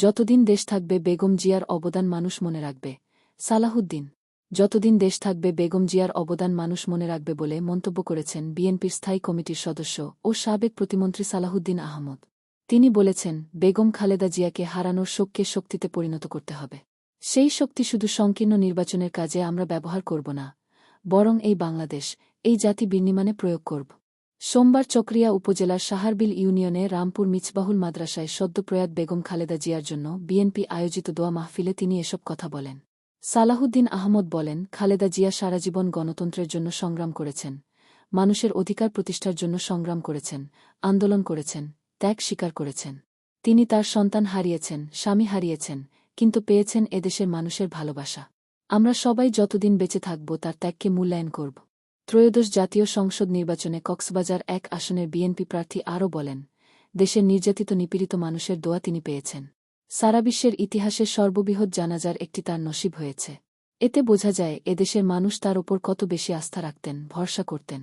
যতদিন দেশ থাকবে বেগম জিয়ার অবদান মানুষ মনে রাখবে। সালাহুদ্দিন, যতদিন দেশ থাকবে বেগম জিয়ার অবদান মানুষ মনে রাখবে বলে মন্তব্য করেছেন বিএনপির স্থায়ী কমিটির সদস্য ও সাবেক প্রতিমন্ত্রী সালাহুদ্দিন আহমদ। তিনি বলেছেন, বেগম খালেদা জিয়াকে হারানোর শোককে শক্তিতে পরিণত করতে হবে। সেই শক্তি শুধু সংকীর্ণ নির্বাচনের কাজে আমরা ব্যবহার করব না, বরং এই বাংলাদেশ, এই জাতি বিনির্মাণে প্রয়োগ করব। সোমবার চকরিয়া উপজেলার সাহারবিল ইউনিয়নে রামপুর মিছবাহুল মাদ্রাসায় সদ্যপ্রয়াত বেগম খালেদা জিয়ার জন্য বিএনপি আয়োজিত দোয়া মাহফিলে তিনি এসব কথা বলেন। সালাহুদ্দিন আহমদ বলেন, খালেদা জিয়া সারাজীবন গণতন্ত্রের জন্য সংগ্রাম করেছেন, মানুষের অধিকার প্রতিষ্ঠার জন্য সংগ্রাম করেছেন, আন্দোলন করেছেন, ত্যাগ স্বীকার করেছেন। তিনি তার সন্তান হারিয়েছেন, স্বামী হারিয়েছেন, কিন্তু পেয়েছেন এদেশের মানুষের ভালোবাসা। আমরা সবাই যতদিন বেঁচে থাকব তার ত্যাগকে মূল্যায়ন করব। ত্রয়োদশ জাতীয় সংসদ নির্বাচনে কক্সবাজার এক আসনের বিএনপি প্রার্থী আরও বলেন, দেশের নির্যাতিত নিপীড়িত মানুষের দোয়া তিনি পেয়েছেন। সারা বিশ্বের ইতিহাসে সর্ববৃহৎ জানাজার একটি তার নসিব হয়েছে। এতে বোঝা যায় এদেশের মানুষ তার ওপর কত বেশি আস্থা রাখতেন, ভরসা করতেন।